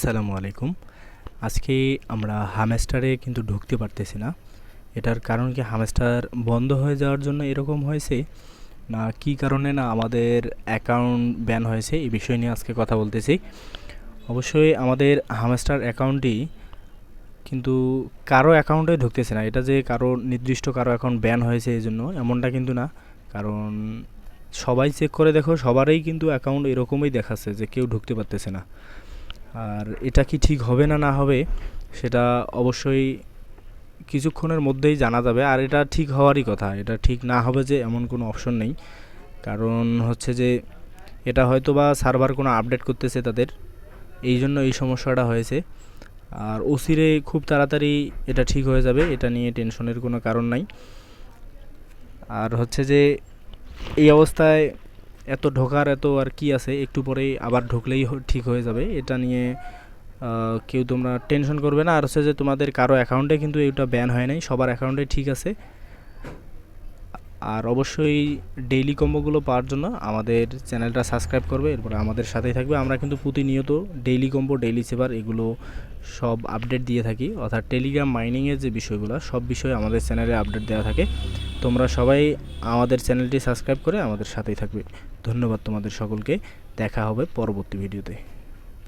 আসসালামু আলাইকুম। আজকে আমরা হামেস্টারে কিন্তু ঢুকতে পারতেছি না। এটার কারণ কি হামেস্টার বন্ধ হয়ে যাওয়ার জন্য এরকম হয়েছে? না, কি কারণে না আমাদের অ্যাকাউন্ট ব্যান হয়েছে? এই বিষয় নিয়ে আজকে কথা বলতেছি। অবশ্যই আমাদের হামেস্টার অ্যাকাউন্টটি কিন্তু কারও অ্যাকাউন্টে ঢুকতেছে না। এটা যে কারও নির্দিষ্ট কারও অ্যাকাউন্ট ব্যান হয়েছে এই জন্য এমনটা কিন্তু না। কারণ সবাই চেক করে দেখো, সবারই কিন্তু অ্যাকাউন্ট এরকমই দেখাচ্ছে যে কেউ ঢুকতে পারতেছে না। আর এটা কি ঠিক হবে না না হবে, সেটা অবশ্যই কিছুক্ষণের মধ্যেই জানা যাবে। আর এটা ঠিক হওয়ারই কথা। এটা ঠিক না হবে যে এমন কোনো অপশন নেই। কারণ হচ্ছে যে, এটা হয়তো বা সার্ভার কোনো আপডেট করতেছে তাদের। এই জন্য এই সমস্যাটা হয়েছে। আর ওসিরে খুব তাড়াতাড়ি এটা ঠিক হয়ে যাবে। এটা নিয়ে টেনশনের কোনো কারণ নাই। আর হচ্ছে যে, এই অবস্থায় এত ঢোকার এত আর কি আছে, একটু পরেই আবার ঢুকলেই ঠিক হয়ে যাবে। এটা নিয়ে কেউ তোমরা টেনশন করবে না। আর হচ্ছে যে তোমাদের কারও অ্যাকাউন্টে কিন্তু এটা ব্যান হয় নাই, সবার অ্যাকাউন্টে ঠিক আছে। আর অবশ্যই ডেইলি কম্বোগুলো পাওয়ার জন্য আমাদের চ্যানেলটা সাবস্ক্রাইব করবে, এরপরে আমাদের সাথেই থাকবে। আমরা কিন্তু প্রতিনিয়ত ডেইলি কম্বো ডেইলি সেভার এগুলো সব আপডেট দিয়ে থাকি। অর্থাৎ টেলিগ্রাম মাইনিংয়ের যে বিষয়গুলো, সব বিষয়ে আমাদের চ্যানেলে আপডেট দেওয়া থাকে। তোমরা সবাই আমাদের চ্যানেলটি সাবস্ক্রাইব করে আমাদের সাথেই থাকবে। ধন্যবাদ তোমাদের সকলকে। দেখা হবে পরবর্তী ভিডিওতে।